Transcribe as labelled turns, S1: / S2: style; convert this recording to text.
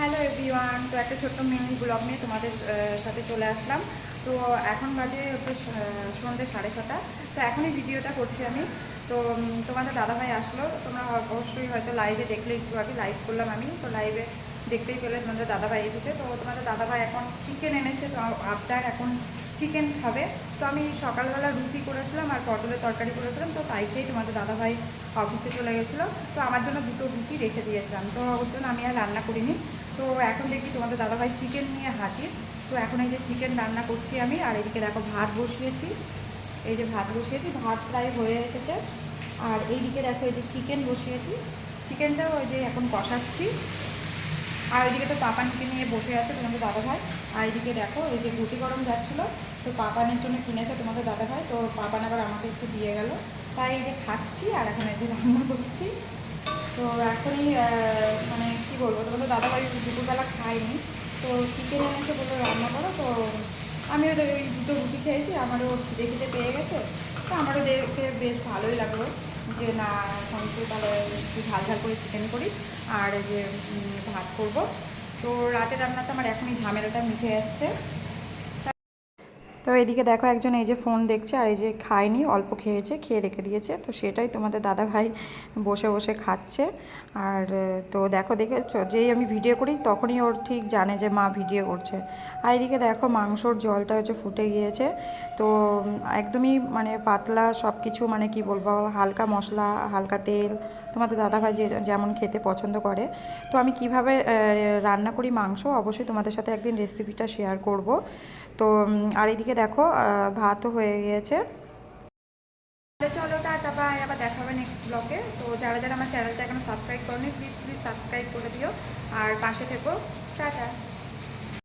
S1: Hello everyone তো একটা ছোট্ট মিনি ব্লগ নিয়ে তোমাদের সাথে চলে আসলাম। তো এখন বাজে সন্ধ্যে সাড়ে ছটা। তো এখনই ভিডিওটা করছি আমি। তো তোমাদের দাদাভাই আসলো। তোমরা অবশ্যই হয়তো লাইভে দেখলে একটু আগে লাইভ করলাম আমি। তো লাইভে দেখতেই পেলে তোমাদের দাদাভাই এসেছে। তো তোমাদের দাদাভাই এখন চিকেন এনেছে। তো আবদার এখন চিকেন খাবে। তো আমি সকালবেলা রুটি করেছিলাম আর পটলের তরকারি করেছিলাম। তো তাই খেয়েই তোমাদের দাদাভাই অফিসে চলে গেছিল। তো আমার জন্য দুটো রুটি রেখে দিয়েছিলাম। তো ওর জন্য আমি আর রান্না করিনি। তো এখন দেখি তোমাদের দাদাভাই চিকেন নিয়ে হাজির। তো এখন এই যে চিকেন রান্না করছি আমি, আর এদিকে দেখো ভাত বসিয়েছি। এই যে ভাত বসিয়েছি, ভাত প্রায় হয়ে এসেছে। আর এইদিকে দেখো এই যে চিকেন বসিয়েছি। চিকেনটাও ওই যে এখন কষাচ্ছি। আর ওইদিকে তো পাপানকে নিয়ে বসে আছে তোমাদের দাদাভাই আর এদিকে দেখো, এই যে গুটি গরম যাচ্ছিল, তো পাপানের জন্য কিনেছে তোমাদের দাদাভাই তো পাপান আবার আমাকে একটু দিয়ে গেল। তাই এই যে খাচ্ছি আর এখন এই যে রান্না করছি। তো এখনই মানে কি বলব, তোমাদের দাদাভাই দুপুরবেলা খাইনি তো চিকেন এনেছে বলে রান্না করো। তো আমিও তো ওই দুটো রুটি খেয়েছি, আমারও খিদে খিদে পেয়ে গেছে। তো আমারও দেখে বেশ ভালোই লাগল যে, না, এখন তো তাহলে একটু ঝাল ঝাল করে চিকেন করি আর যে ভাত করব। তো রাতের রান্নাতে আমার এখনই ঝামেলাটা মিটে যাচ্ছে। তো এদিকে দেখো একজন এই যে ফোন দেখছে আর এই যে খায়নি, অল্প খেয়েছে, খেয়ে রেখে দিয়েছে। তো সেটাই তোমাদের দাদা ভাই বসে বসে খাচ্ছে। আর তো দেখো দেখেছ, যেই আমি ভিডিও করি তখনই ওর ঠিক জানে যে মা ভিডিও করছে। আর এদিকে দেখো মাংসর জলটা হচ্ছে ফুটে গিয়েছে। তো একদমই মানে পাতলা সব কিছু মানে কি বলব, হালকা মশলা, হালকা তেল, তোমাদের দাদাভাই যে, যেমন খেতে পছন্দ করে। তো আমি কীভাবে রান্না করি মাংস, অবশ্যই তোমাদের সাথে একদিন রেসিপিটা শেয়ার করব। তো আর এদিকে দেখো ভাতও হয়ে গিয়েছে। চলো, টাটা বাই আবার দেখা হবে নেক্সট ব্লগে তো যারা যারা আমার চ্যানেলটা এখনও সাবস্ক্রাইব করনি প্লিজ প্লিজ সাবস্ক্রাইব করে দিও। আর পাশে থেকো। টাটা।